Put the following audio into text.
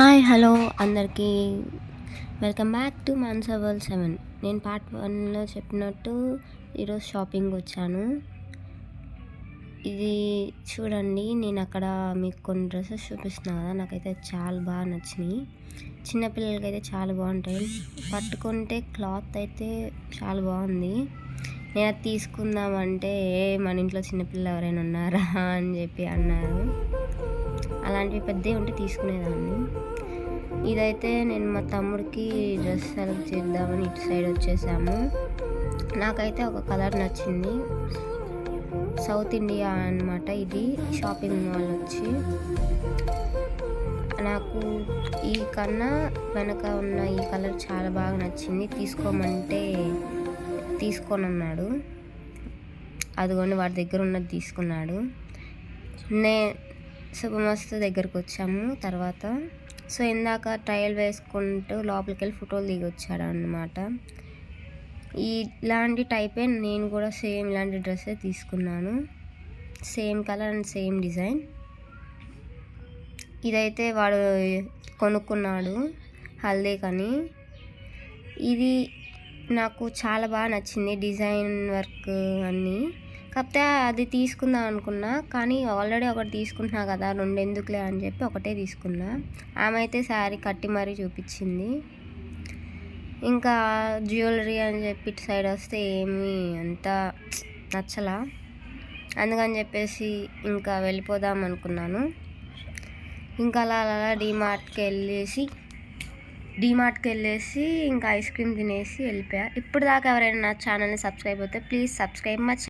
Hi hello అందరికీ. Welcome back to మాన్సవల్ seven. నేను పార్ట్ వన్లో చెప్పినట్టు ఈరోజు షాపింగ్ వచ్చాను. ఇది చూడండి నేను అక్కడ మీకు కొన్ని డ్రెస్సెస్ చూపిస్తున్నా కదా నాకైతే చాలా బాగా నచ్చినాయి. చిన్నపిల్లలకి అయితే చాలా బాగుంటాయి. పట్టుకుంటే క్లాత్ అయితే చాలా బాగుంది. నేను అది తీసుకుందామంటే "ఏ, మన ఇంట్లో చిన్నపిల్లలు ఎవరైనా ఉన్నారా? అని చెప్పి అన్నారు. అలాంటివి పెద్దవి ఉంటే తీసుకునేదాన్ని. ఇదైతే నేను మా తమ్ముడికి డ్రెస్ సెలెక్ట్ చేద్దామని ఇటు సైడ్ వచ్చేసాము. నాకైతే ఒక కలర్ నచ్చింది. సౌత్ ఇండియా అన్నమాట ఇది షాపింగ్ మాల్ వచ్చి. నాకు ఈ కన్నా వెనక ఉన్న ఈ కలర్ చాలా బాగా నచ్చింది. తీసుకోమంటే తీసుకోనన్నాడు. అదిగోండి వాడి దగ్గర ఉన్నది తీసుకున్నాడు. నే శుభమస్తు దగ్గరకు వచ్చాము తర్వాత. సో ఇందాక ట్రయల్ వేసుకుంటూ లోపలికి వెళ్ళి ఫోటోలు దిగి వచ్చాడు అనమాట ఇలాంటి టైపే నేను కూడా సేమ్ ఇలాంటి డ్రెస్సే తీసుకున్నాను. Same colour and same design. ఇదైతే వాడు కొనుక్కున్నాడు హల్దీ కానీ. ఇది నాకు చాలా బాగా నచ్చింది డిజైన్ వర్క్ అన్నీ. కాకపోతే అది తీసుకుందాం అనుకున్నా కానీ ఆల్రెడీ ఒకటి తీసుకుంటున్నా కదా రెండు ఎందుకులే అని చెప్పి ఒకటే తీసుకున్నా. ఆమె అయితే శారీ కట్టి మరీ చూపించింది. ఇంకా జ్యువెలరీ అని చెప్పి ఇటు సైడ్ వస్తే ఏమీ అంత నచ్చలా. అందుకని చెప్పేసి ఇంకా వెళ్ళిపోదాం అనుకున్నాను. ఇంకా అలా అలా డీమార్ట్కి వెళ్ళేసి డీమార్ట్కి వెళ్ళేసి ఇంకా ఐస్ క్రీమ్ తినేసి వెళ్ళిపోయా. ఇప్పుడు దాకా ఎవరైనా నా ఛానల్ని సబ్స్క్రైబ్ అయితే ప్లీజ్ సబ్స్క్రైబ్ మై